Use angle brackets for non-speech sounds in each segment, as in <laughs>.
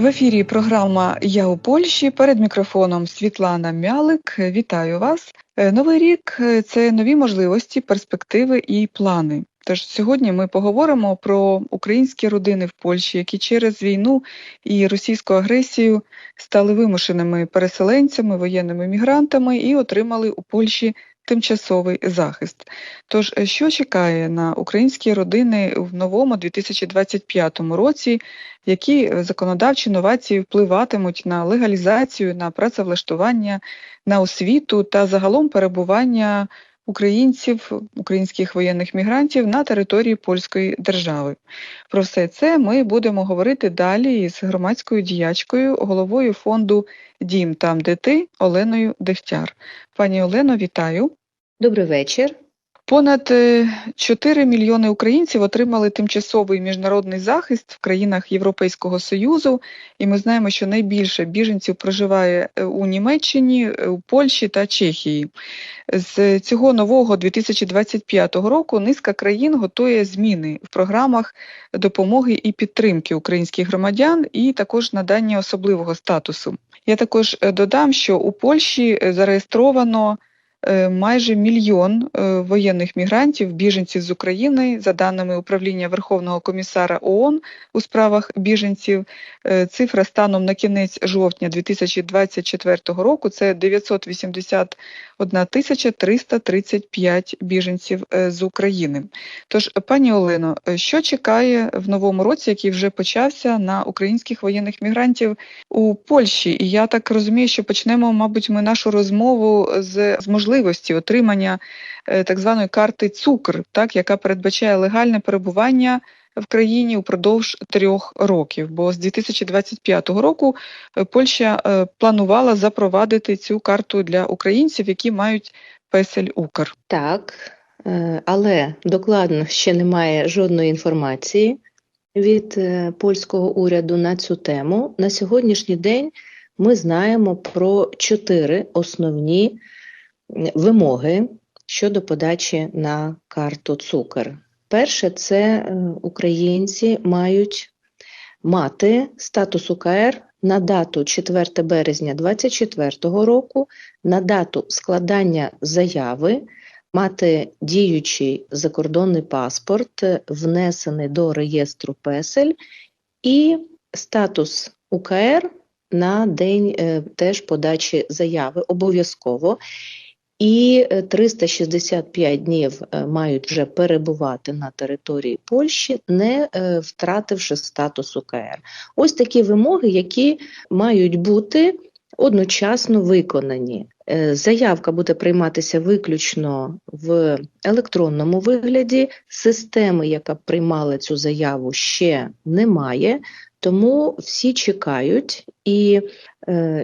В ефірі програма Я у Польщі. Перед мікрофоном Світлана Мялик. Вітаю вас. Е, Новий рік е, це нові можливості, перспективи і плани. Тож сьогодні ми поговоримо про українські родини в Польщі, які через війну і російську агресію стали вимушеними переселенцями, воєнними мігрантами і отримали у Польщі тимчасовий захист. Тож, е, що чекає на українські родини в новому 2025 році, які е, законодавчі новації впливатимуть на легалізацію, на працевлаштування, на освіту та загалом перебування українців, українських воєнних мігрантів на території польської держави. Про все це ми будемо говорити далі із громадською діячкою, головою фонду Дім там, де ти Оленою Дегтяр. Пані Олено, вітаю. Добрий вечір. Понад е, 4 мільйони українців отримали тимчасовий міжнародний захист в країнах Європейського Союзу, і ми знаємо, що найбільше біженців проживає е, у Німеччині, е, у Польщі та Чехії. З цього нового 2025 року низка країн готує зміни в програмах допомоги і підтримки українських громадян, і також надання особливого статусу. Я також е, додам, що у Польщі е, зареєстровано е, майже мільйон е, воєнних мігрантів, біженців з України, за даними управління Верховного комісара ООН у справах біженців. Е, Цифра станом на кінець жовтня 2024 року це 981 тисяча 335 біженців е, з України. Тож, пані Олено, е, що чекає в новому році, який вже почався на українських воєнних мігрантів у Польщі? І я так розумію, що почнемо, мабуть, ми нашу розмову з, з можливості отримання е, так званої карти цукр, так яка передбачає легальне перебування в країні упродовж трьох років. Бо з 2025 року е, Польща е, планувала запровадити цю карту для українців, які мають песель Укр. Так, але докладно ще немає жодної інформації від польського уряду на цю тему. На сьогоднішній день ми знаємо про чотири основні вимоги щодо подачі на карту цукор. Перше, це е, українці мають мати статус УКР на дату 4 березня 2024 року, на дату складання заяви, мати діючий закордонний паспорт, внесений до реєстру ПЕСЕЛь, і статус УКР на день е, теж подачі заяви обов'язково. І е, 365 днів е, мають вже перебувати на території Польщі, не е, втративши статус УКР. Ось такі вимоги, які мають бути одночасно виконані. Е, Заявка буде прийматися виключно в електронному вигляді. Системи, яка приймала цю заяву, ще немає, тому всі чекають і е,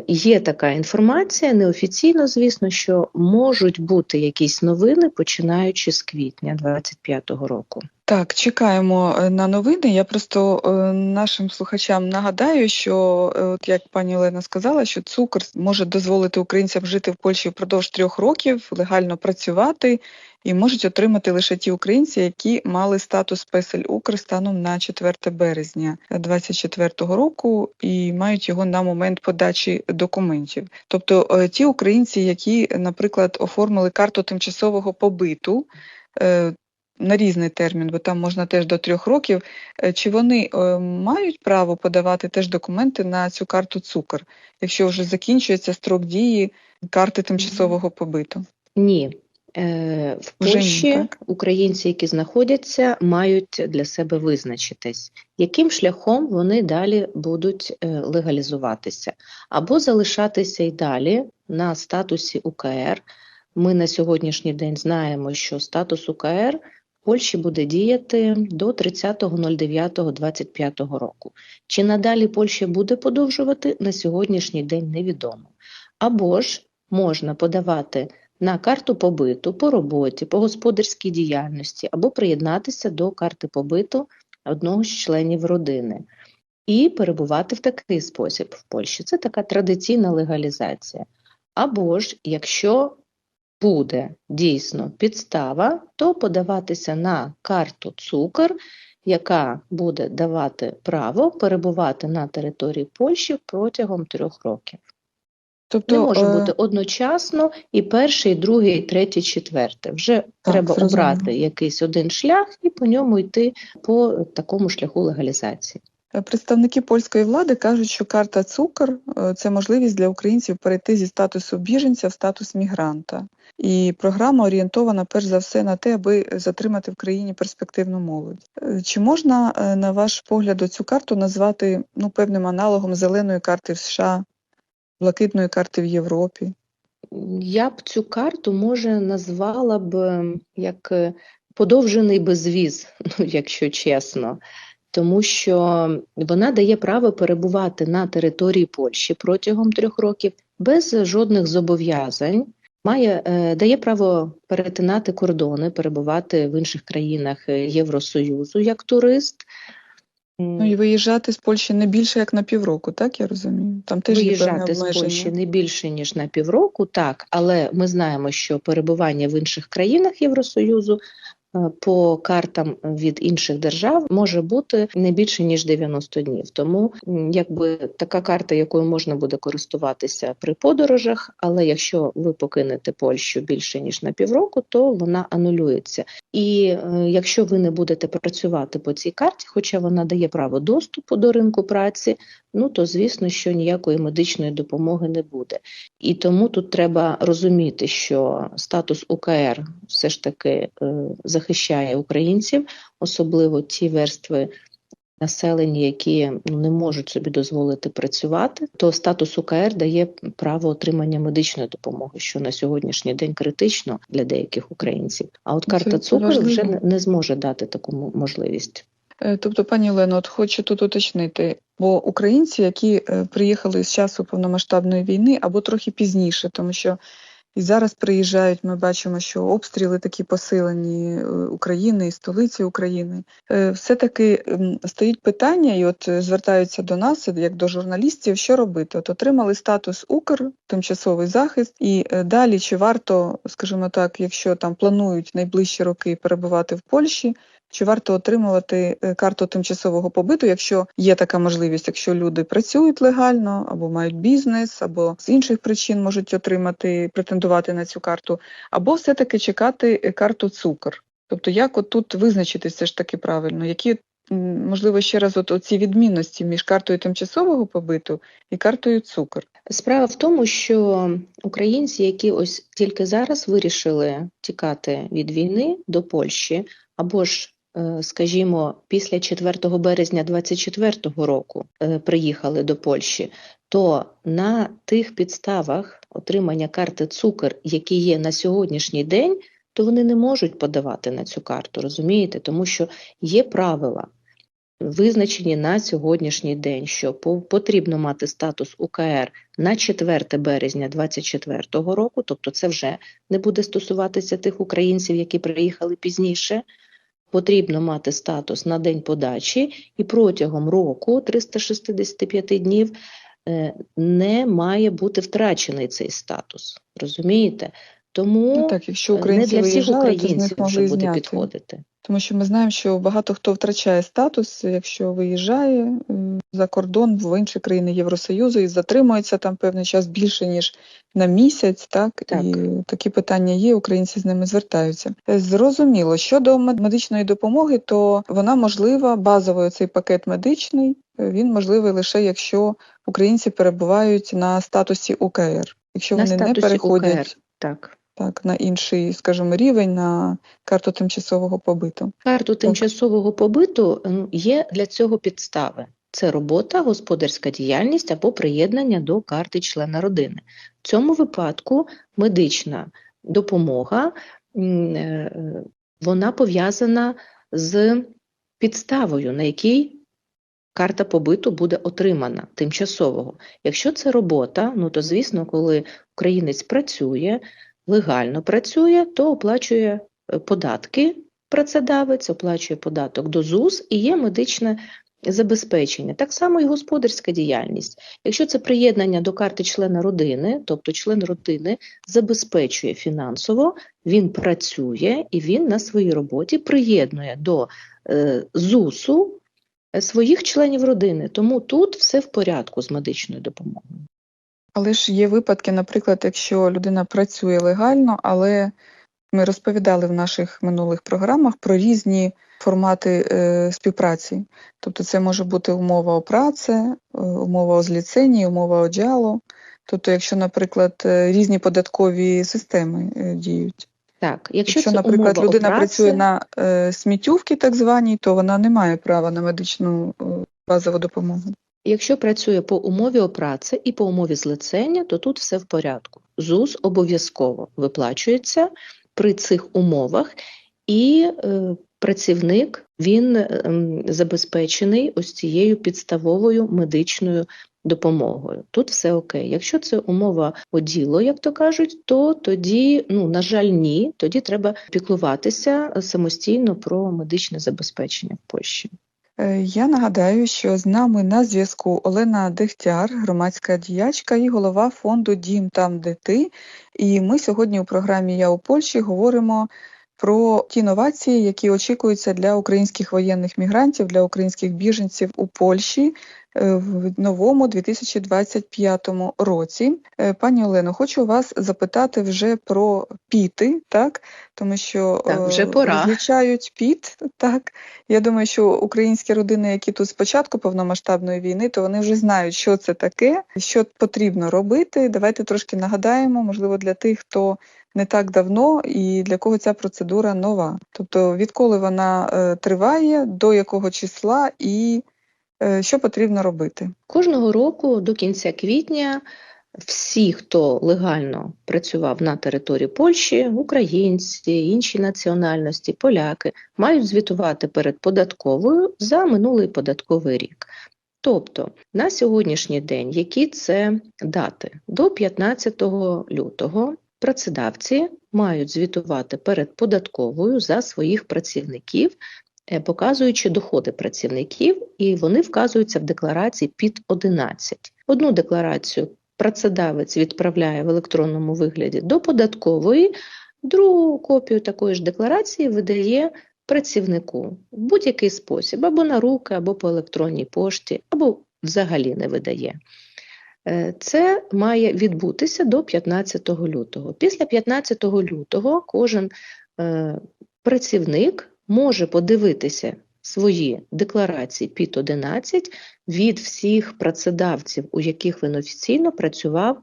є така інформація, неофіційно, звісно, що можуть бути якісь новини, починаючи з квітня 2025 року. Так, чекаємо е, на новини. Я просто е, нашим слухачам нагадаю, що е, от як пані Олена сказала, що цукор може дозволити українцям жити в Польщі впродовж трьох років, легально працювати і можуть отримати лише ті українці, які мали статус песель Укр станом на 4 березня 2024 року і мають його на момент подачі документів. Тобто ті українці, які, наприклад, оформили карту тимчасового побиту. На різний термін, бо там можна теж до трьох років. Е, Чи вони е, мають право подавати теж документи на цю карту цукор, якщо вже закінчується строк дії карти тимчасового побиту? Ні. Е, В Польщі українці, які знаходяться, мають для себе визначитись, яким шляхом вони далі будуть легалізуватися, або залишатися й далі на статусі УКР. Ми на сьогоднішній день знаємо, що статус УКР Польщі буде діяти до 30.09.25 року. Чи надалі Польща буде подовжувати, на сьогоднішній день невідомо. Або ж можна подавати на карту побиту по роботі, по господарській діяльності або приєднатися до карти побиту одного з членів родини і перебувати в такий спосіб в Польщі. Це така традиційна легалізація. Або ж, якщо буде дійсно підстава, то подаватися на карту цукор, яка буде давати право перебувати на території Польщі протягом трьох років. Тобто, Не може е, бути одночасно і перший, і другий, і третій, і четвертий. Вже треба зрозуміло. обрати якийсь один шлях і по ньому йти по такому шляху легалізації. Е, Представники польської влади кажуть, що карта цукор е, це можливість для українців перейти зі статусу біженця в статус мігранта. І програма орієнтована перш за все на те, аби затримати в країні перспективну молодь. Е, Чи можна, е, на ваш погляд, цю карту назвати ну, певним аналогом зеленої карти в США, блакитної карти в Європі? Я б цю карту, може, назвала б як е, подовжений безвіз, <laughs> ну, якщо чесно. Тому що вона дає право перебувати на території Польщі протягом трьох років без жодних зобов'язань. Має, е, дає право перетинати кордони, перебувати в інших країнах е, Євросоюзу як турист. Ну і виїжджати з Польщі не більше як на півроку, так я розумію? Там теж Виїжджати з. Польщі не більше ніж на півроку, так, але ми знаємо, що перебування в інших країнах Євросоюзу по картам від інших держав може бути не більше ніж 90 днів. Тому якби така карта, якою можна буде користуватися при подорожах, але якщо ви покинете Польщу більше ніж на півроку, то вона анулюється. І е, якщо ви не будете працювати по цій карті, хоча вона дає право доступу до ринку праці, ну то звісно, що ніякої медичної допомоги не буде. І тому тут треба розуміти, що статус УКР все ж таки е, захищає українців, особливо ті верстви населення, які ну, не можуть собі дозволити працювати, то статус УКР дає право отримання медичної допомоги, що на сьогоднішній день критично для деяких українців. А от карта цукру вже не, зможе дати таку можливість. Е, Тобто, пані Олено, от хочу тут уточнити, бо українці, які е, приїхали з часу повномасштабної війни або трохи пізніше, тому що і зараз приїжджають, ми бачимо, що обстріли такі посилені е, України і столиці України. Е, Все-таки стоїть питання, і от е, звертаються до нас, як до журналістів, що робити? От отримали статус Укр, тимчасовий захист, і далі чи варто, скажімо так, якщо там планують найближчі роки перебувати в Польщі, чи варто отримувати е, карту тимчасового побиту, якщо є така можливість, якщо люди працюють легально або мають бізнес, або з інших причин можуть отримати, претендувати на цю карту, або все-таки чекати е, карту цукор. Тобто, як от тут визначитись все ж таки правильно, які можливо ще раз от ці відмінності між картою тимчасового побиту і картою цукор? Справа в тому, що українці, які ось тільки зараз вирішили тікати від війни до Польщі, або ж, скажімо, після 4 березня 2024 року е, приїхали до Польщі, то на тих підставах отримання карти цукор, які є на сьогоднішній день, то вони не можуть подавати на цю карту, розумієте? Тому що є правила. Визначені на сьогоднішній день, що по- потрібно мати статус УКР на 4 березня 2024 року, тобто це вже не буде стосуватися тих українців, які приїхали пізніше. Потрібно мати статус на день подачі, і протягом року 365 днів е, не має бути втрачений цей статус. Розумієте? Тому Ну так, якщо е, не українці для всіх виїжджали, то з українців них вже буде зняти. підходити. Тому що ми знаємо, що багато хто втрачає статус, якщо виїжджає е, за кордон в інші країни Євросоюзу і затримується там певний час більше ніж на місяць. Так, Так. і такі питання є. Українці з ними звертаються. Е, Зрозуміло, щодо мед- медичної допомоги, то вона можлива базовий цей пакет медичний. Він можливий лише якщо українці перебувають на статусі УКР. Якщо На вони не переходять УКР, так. Так на інший, скажімо, рівень на карту тимчасового побиту. Карту тимчасового побиту є для цього підстави. Це робота, господарська діяльність або приєднання до карти члена родини. В цьому випадку медична допомога е, вона пов'язана з підставою, на якій карта побиту буде отримана тимчасового. Якщо це робота, ну то звісно, коли українець працює, легально працює, то оплачує е, податки працедавець, оплачує податок до ЗУС і є медичне забезпечення. Так само і господарська діяльність. Якщо це приєднання до карти члена родини, тобто член родини забезпечує фінансово, він працює і він на своїй роботі приєднує до е, ЗУСу е, своїх членів родини. Тому тут все в порядку з медичною допомогою. Але ж є випадки, наприклад, якщо людина працює легально, але ми розповідали в наших минулих програмах про різні формати е, співпраці. Тобто це може бути умова о праці, е, умова о умова о джало. Тобто, якщо, наприклад, е, різні податкові системи е, діють. Так, якщо, Якщо, наприклад, людина праці, працює на е, сміттювці так званій, то вона не має права на медичну е, базову допомогу. Якщо працює по умові о праці і по умові злицення, то тут все в порядку. ЗУС обов'язково виплачується при цих умовах, і е, працівник він ем, забезпечений ось цією підставовою медичною допомогою. Тут все окей. Якщо це умова о діло, як то кажуть, то тоді, ну на жаль, ні. Тоді треба піклуватися самостійно про медичне забезпечення в Польщі. Е, Я нагадаю, що з нами на зв'язку Олена Дегтяр, громадська діячка і голова фонду Дім там, де ти. І ми сьогодні у програмі Я у Польщі говоримо про ті новації, які очікуються для українських воєнних мігрантів, для українських біженців у Польщі в новому 2025 році. Е, Пані Олено, хочу вас запитати вже про піти, так тому що Так, вже е, пора. розлічають піт, так. Я думаю, що українські родини, які тут з початку повномасштабної війни, то вони вже знають, що це таке, що потрібно робити. Давайте трошки нагадаємо, можливо, для тих, хто не так давно і для кого ця процедура нова. Тобто, відколи вона е, триває, до якого числа і е, що потрібно робити. Кожного року до кінця квітня всі, хто легально працював на території Польщі, українці, інші національності, поляки, мають звітувати перед податковою за минулий податковий рік. Тобто на сьогоднішній день, які це дати? До 15 лютого працедавці мають звітувати перед податковою за своїх працівників, е, показуючи доходи працівників, і вони вказуються в декларації під 11. Одну декларацію працедавець відправляє в електронному вигляді до податкової, другу копію такої ж декларації видає працівнику в будь-який спосіб, або на руки, або по електронній пошті, або взагалі не видає. Е, Це має відбутися до 15 лютого. Після 15 лютого кожен е, працівник може подивитися свої декларації під 11 від всіх працедавців, у яких він офіційно працював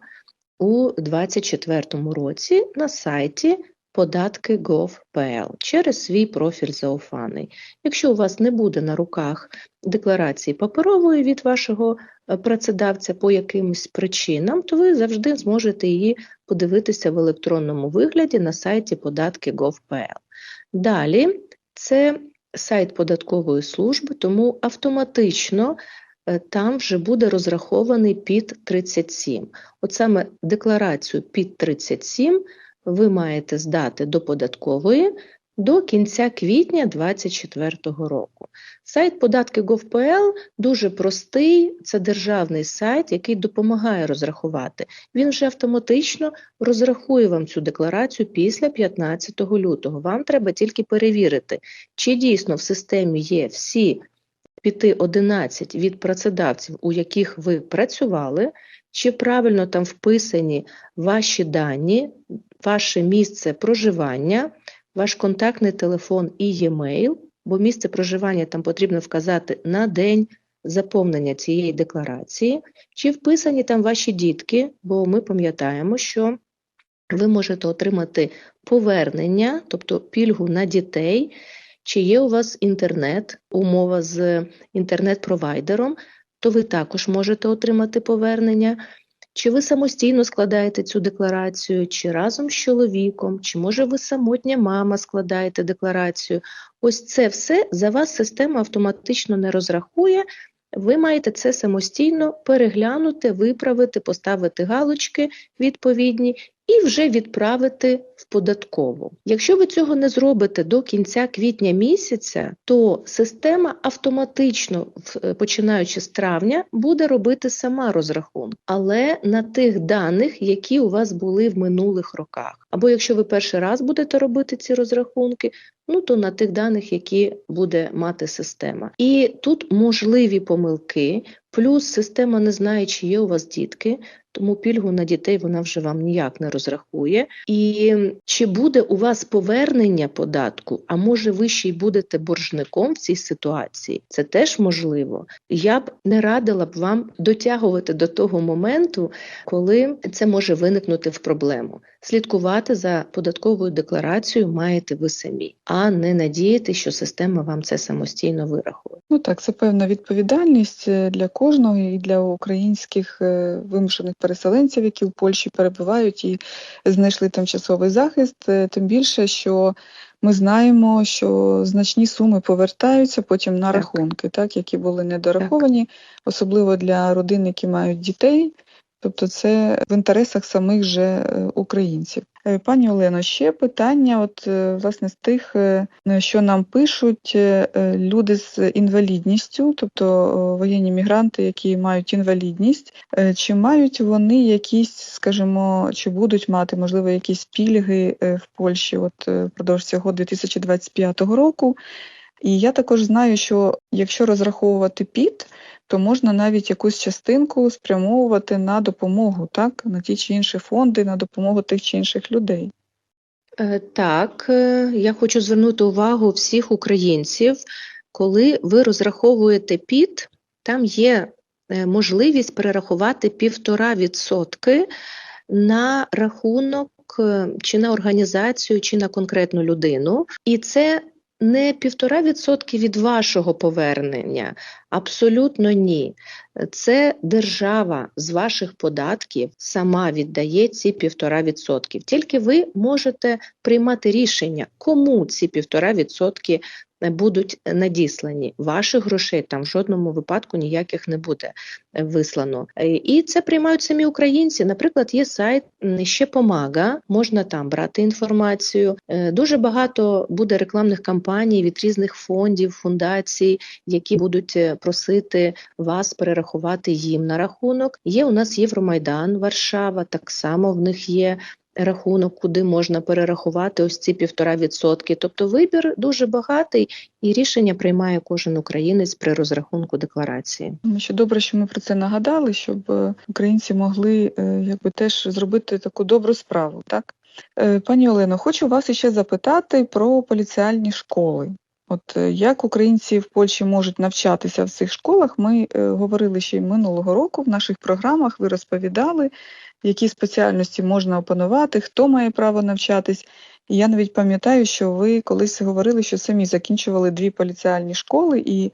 у 2024 році на сайті податки.gov.pl через свій профіль зауфаний. Якщо у вас не буде на руках декларації паперової від вашого е, працедавця по якимось причинам, то ви завжди зможете її подивитися в електронному вигляді на сайті податки.gov.pl. Далі це сайт податкової служби, тому автоматично е, там вже буде розрахований під 37. От саме декларацію під 37 ви маєте здати до податкової до кінця квітня 2024 року. Сайт податки.gov.pl дуже простий, це державний сайт, який допомагає розрахувати. Він вже автоматично розрахує вам цю декларацію після 15 лютого. Вам треба тільки перевірити, чи дійсно в системі є всі піти 11 від працедавців, у яких ви працювали, чи правильно там вписані ваші дані, ваше місце проживання, ваш контактний телефон і e-mail, бо місце проживання там потрібно вказати на день заповнення цієї декларації, чи вписані там ваші дітки, бо ми пам'ятаємо, що ви можете отримати повернення, тобто пільгу на дітей, чи є у вас інтернет, умова з інтернет-провайдером, то ви також можете отримати повернення. Чи ви самостійно складаєте цю декларацію, чи разом з чоловіком, чи може ви самотня мама складаєте декларацію. Ось це все за вас система автоматично не розрахує. Ви маєте це самостійно переглянути, виправити, поставити галочки відповідні і вже відправити в податкову. Якщо ви цього не зробите до кінця квітня місяця, то система автоматично, починаючи з травня, буде робити сама розрахунок, але на тих даних, які у вас були в минулих роках. Або якщо ви перший раз будете робити ці розрахунки, ну то на тих даних, які буде мати система. І тут можливі помилки, плюс система не знає, чи є у вас дітки, тому пільгу на дітей вона вже вам ніяк не розрахує. І чи буде у вас повернення податку, а може ви ще й будете боржником в цій ситуації? Це теж можливо. Я б не радила б вам дотягувати до того моменту, коли це може виникнути в проблему. Слідкувати за податковою декларацією маєте ви самі, а не надіяти, що система вам це самостійно вирахує. Ну так, це певна відповідальність е, для кожного і для українських е, вимушених переселенців, які в Польщі перебувають і знайшли тимчасовий захист. Е, Тим більше, що ми знаємо, що значні суми повертаються потім на Так. рахунки, так, які були недораховані, особливо для родин, які мають дітей. Тобто це в інтересах самих же е, українців. Е, Пані Олено, ще питання, от е, власне з тих, що нам пишуть люди з інвалідністю, тобто воєнні мігранти, які мають інвалідність, чи мають вони якісь, скажімо, чи будуть мати можливо якісь пільги в Польщі, от впродовж цього 2025 року. І я також знаю, що якщо розраховувати ПІТ, то можна навіть якусь частинку спрямовувати на допомогу, так, на ті чи інші фонди, на допомогу тих чи інших людей. Е, Так, е, я хочу звернути увагу всіх українців, коли ви розраховуєте ПІТ, там є е, можливість перерахувати півтора відсотки на рахунок чи на організацію, чи на конкретну людину. І це не півтора відсотки від вашого повернення, абсолютно ні. Це держава з ваших податків сама віддає ці півтора відсотків. Тільки ви можете приймати рішення, кому ці півтора відсотки будуть надіслані. Ваших грошей там в жодному випадку ніяких не буде е, вислано. Е, І це приймають самі українці. Наприклад, є сайт ще помага, можна там брати інформацію. Е, Дуже багато буде рекламних кампаній від різних фондів, фундацій, які будуть просити вас перерахувати їм на рахунок. Є у нас Євромайдан, Варшава, так само в них є. Рахунок, куди можна перерахувати ось ці півтора відсотки. Тобто вибір дуже багатий, і рішення приймає кожен українець при розрахунку декларації. Тому що добре, що ми про це нагадали, щоб е, українці могли е, якби теж зробити таку добру справу. Так, Е, пані Олено, хочу вас іще запитати про поліціальні школи. От е, як українці в Польщі можуть навчатися в цих школах? Ми е, говорили ще й минулого року в наших програмах. Ви розповідали, які спеціальності можна опанувати, хто має право навчатись. І я навіть пам'ятаю, що ви колись говорили, що самі закінчували дві поліціальні школи, і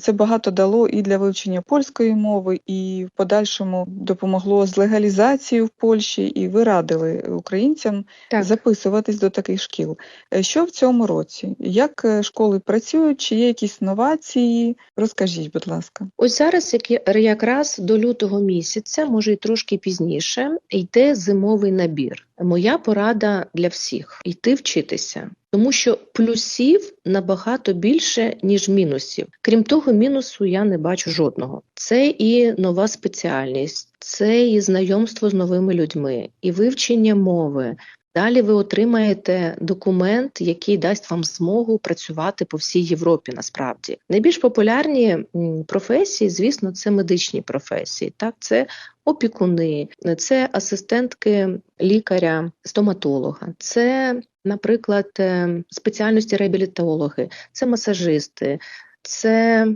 це багато дало і для вивчення польської мови, і в подальшому допомогло з легалізацією в Польщі, і ви радили українцям записуватись до таких шкіл. Е, Що в цьому році? Як е, школи працюють? Чи є якісь новації? Розкажіть, будь ласка. Ось зараз, як якраз до лютого місяця, може й трошки пізніше, йде зимовий набір. Моя порада для всіх йти вчитися. Тому що плюсів набагато більше, ніж мінусів. Крім того, мінусу я не бачу жодного. Це і нова спеціальність, це і знайомство з новими людьми, і вивчення мови. Далі ви отримаєте документ, який дасть вам змогу працювати по всій Європі. Насправді найбільш популярні професії, звісно, це медичні професії. Так, це опікуни, це асистентки лікаря, стоматолога, це, наприклад, е, спеціальності реабілітологи, це масажисти, це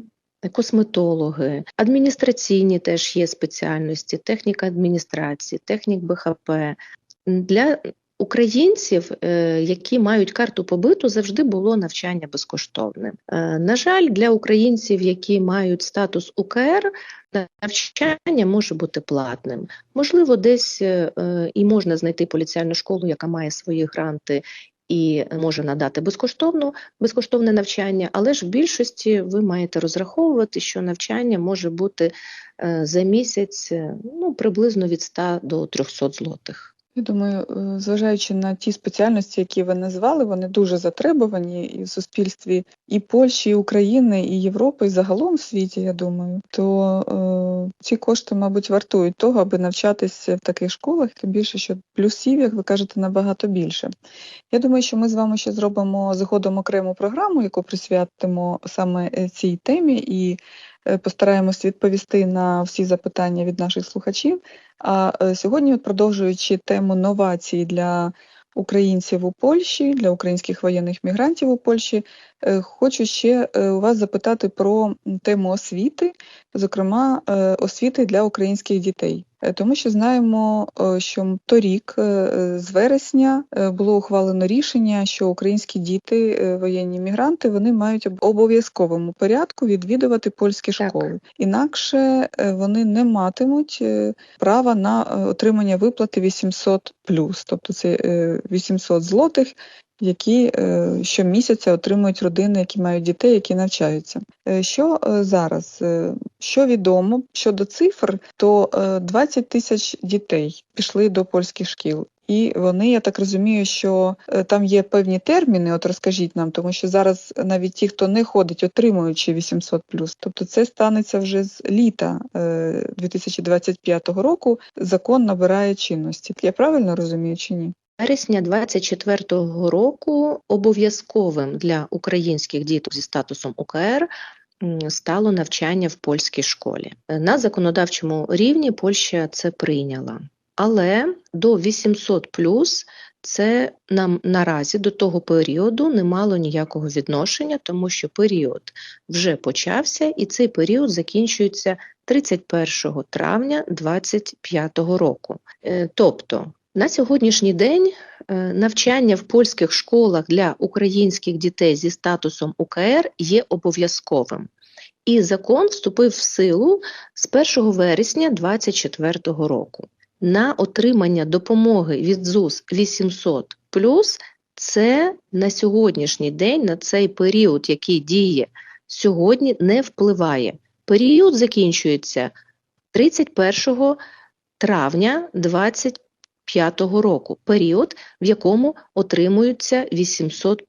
косметологи, адміністраційні теж є спеціальності, техніка адміністрації, технік БХП. Для українців, е, які мають карту побиту, завжди було навчання безкоштовним. Е, На жаль, для українців, які мають статус УКР, навчання може бути платним. Можливо, десь е, і можна знайти поліціальну школу, яка має свої гранти. І може надати безкоштовну безкоштовне навчання, але ж в більшості ви маєте розраховувати, що навчання може бути за місяць ну приблизно від 100 до 300 злотих. Я думаю, е, зважаючи на ті спеціальності, які ви назвали, вони дуже затребувані і в суспільстві і Польщі, і України, і Європи, і загалом в світі, я думаю, то е, ці кошти, мабуть, вартують того, аби навчатися в таких школах, тим більше, що плюсів, як ви кажете, набагато більше. Я думаю, що ми з вами ще зробимо згодом окрему програму, яку присвятимо саме е, цій темі, і постараємось відповісти на всі запитання від наших слухачів. А е, сьогодні, продовжуючи тему новацій для українців у Польщі, для українських воєнних мігрантів у Польщі, е, хочу ще е, у вас запитати про тему освіти, зокрема е, освіти для українських дітей. Е, Тому що знаємо, е, що торік, е, з вересня, було ухвалено рішення, що українські діти, воєнні мігранти, вони мають об- обов'язковому порядку відвідувати польські Так. школи. Інакше е, вони не матимуть права на отримання виплати 800 тобто це е, 800 злотих, які е, щомісяця отримують родини, які мають дітей, які навчаються. Е, Що е, зараз? Що відомо щодо цифр, то е, 20 тисяч дітей пішли до польських шкіл. І вони, я так розумію, що там є певні терміни. От розкажіть нам, тому що зараз навіть ті, хто не ходить, отримуючи 800 Тобто це станеться вже з літа е, 2025 року. Закон набирає чинності. Я правильно розумію чи ні? Вересня 24-го року обов'язковим для українських діток зі статусом УКР стало навчання в польській школі. На законодавчому рівні Польща це прийняла. Але до 800 плюс. це нам наразі до того періоду не мало ніякого відношення, тому що період вже почався, і цей період закінчується 31 травня 2025 року. Е, Тобто на сьогоднішній день е, навчання в польських школах для українських дітей зі статусом УКР є обов'язковим. І закон вступив в силу з 1 вересня 2024 року. На отримання допомоги від ЗУС 800 це на сьогоднішній день, на цей період, який діє сьогодні, не впливає. Період закінчується 31 травня 2025 року, період, в якому отримуються 800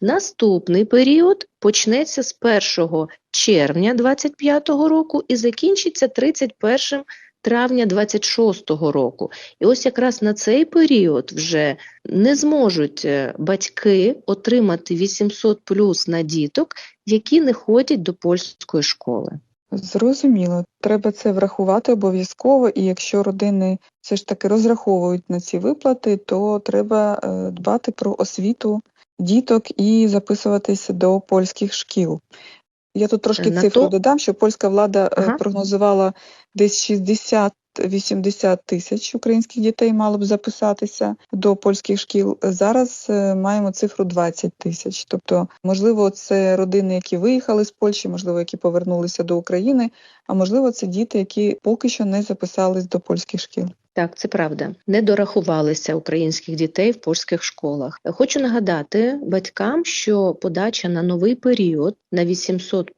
Наступний період почнеться з 1 червня 2025 року і закінчиться 31 травня 26 року. І ось якраз на цей період вже не зможуть е, батьки отримати 800 на діток, які не ходять до польської школи. Зрозуміло, треба це врахувати обов'язково, і якщо родини все ж таки розраховують на ці виплати, то треба е, дбати про освіту діток і записуватися до польських шкіл. Я тут трошки На цифру то- додам, що польська влада е, Ага. прогнозувала десь 60-80 тисяч українських дітей мало б записатися до польських шкіл. Зараз е, маємо цифру 20 тисяч. Тобто, можливо, це родини, які виїхали з Польщі, можливо, які повернулися до України, а можливо, це діти, які поки що не записались до польських шкіл. Так, це правда. Не дорахувалися українських дітей в польських школах. Хочу нагадати батькам, що подача на новий період на 800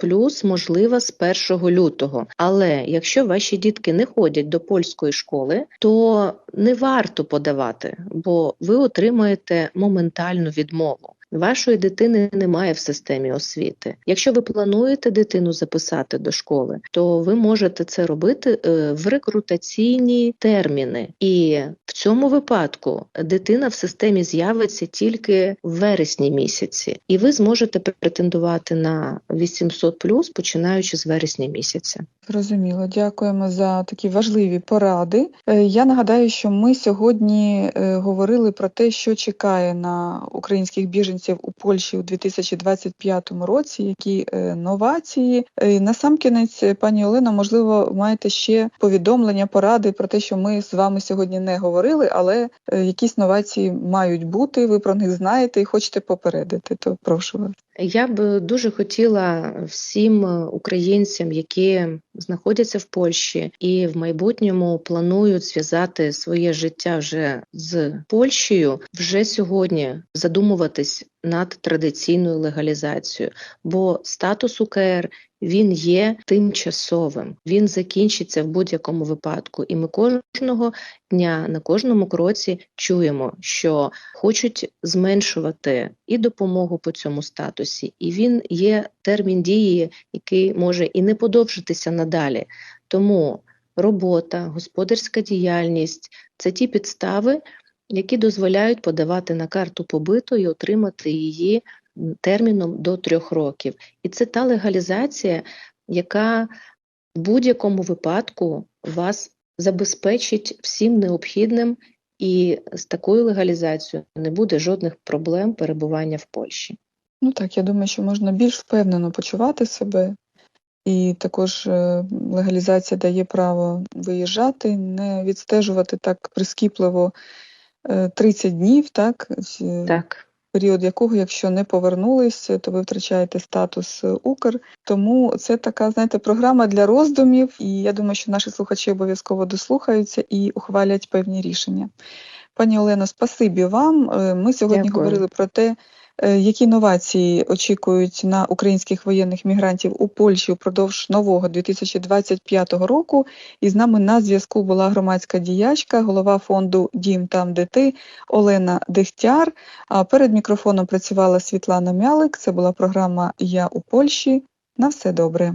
можлива з 1 лютого. Але якщо ваші дітки не ходять до польської школи, то не варто подавати, бо ви отримаєте моментальну відмову. Вашої дитини немає в системі освіти. Якщо ви плануєте дитину записати до школи, то ви можете це робити е, в рекрутаційні терміни. І в цьому випадку дитина в системі з'явиться тільки в вересні місяці, і ви зможете претендувати на 800 починаючи з вересня місяця. Зрозуміло, дякуємо за такі важливі поради. Е, Я нагадаю, що ми сьогодні е, говорили про те, що чекає на українських біженців у Польщі у 2025 році, які е, новації. Е, Насамкінець, е, пані Олено, можливо, маєте ще повідомлення, поради про те, що ми з вами сьогодні не говорили, але якісь новації мають бути. Ви про них знаєте і хочете попередити. То прошу вас. Я б дуже хотіла всім українцям, які знаходяться в Польщі і в майбутньому планують зв'язати своє життя вже з Польщею, вже сьогодні задумуватись над традиційною легалізацією, бо статус УКР він є тимчасовим, він закінчиться в будь-якому випадку. І ми кожного дня на кожному кроці чуємо, що хочуть зменшувати і допомогу по цьому статусі, і він є термін дії, який може і не подовжитися надалі. Тому робота, господарська діяльність це ті підстави, які дозволяють подавати на карту побиту і отримати її терміном до трьох років. І це та легалізація, яка в будь-якому випадку вас забезпечить всім необхідним, і з такою легалізацією не буде жодних проблем перебування в Польщі. Ну так, я думаю, що можна більш впевнено почувати себе. І також е, легалізація дає право виїжджати, не відстежувати так прискіпливо е, 30 днів, так? Е, Так. Період якого, якщо не повернулись, то ви втрачаєте статус е, Укр. Тому це така, знаєте, програма для роздумів, і я думаю, що наші слухачі обов'язково дослухаються і ухвалять певні рішення. Пані Олено, спасибі вам. Е, Ми сьогодні Дякую. говорили про те, е, які новації очікують на українських воєнних мігрантів у Польщі упродовж нового 2025 року. І з нами на зв'язку була громадська діячка, голова фонду Дім там, де ти Олена Дегтяр. А перед мікрофоном працювала Світлана Мялик. Це була програма Я у Польщі. На все добре.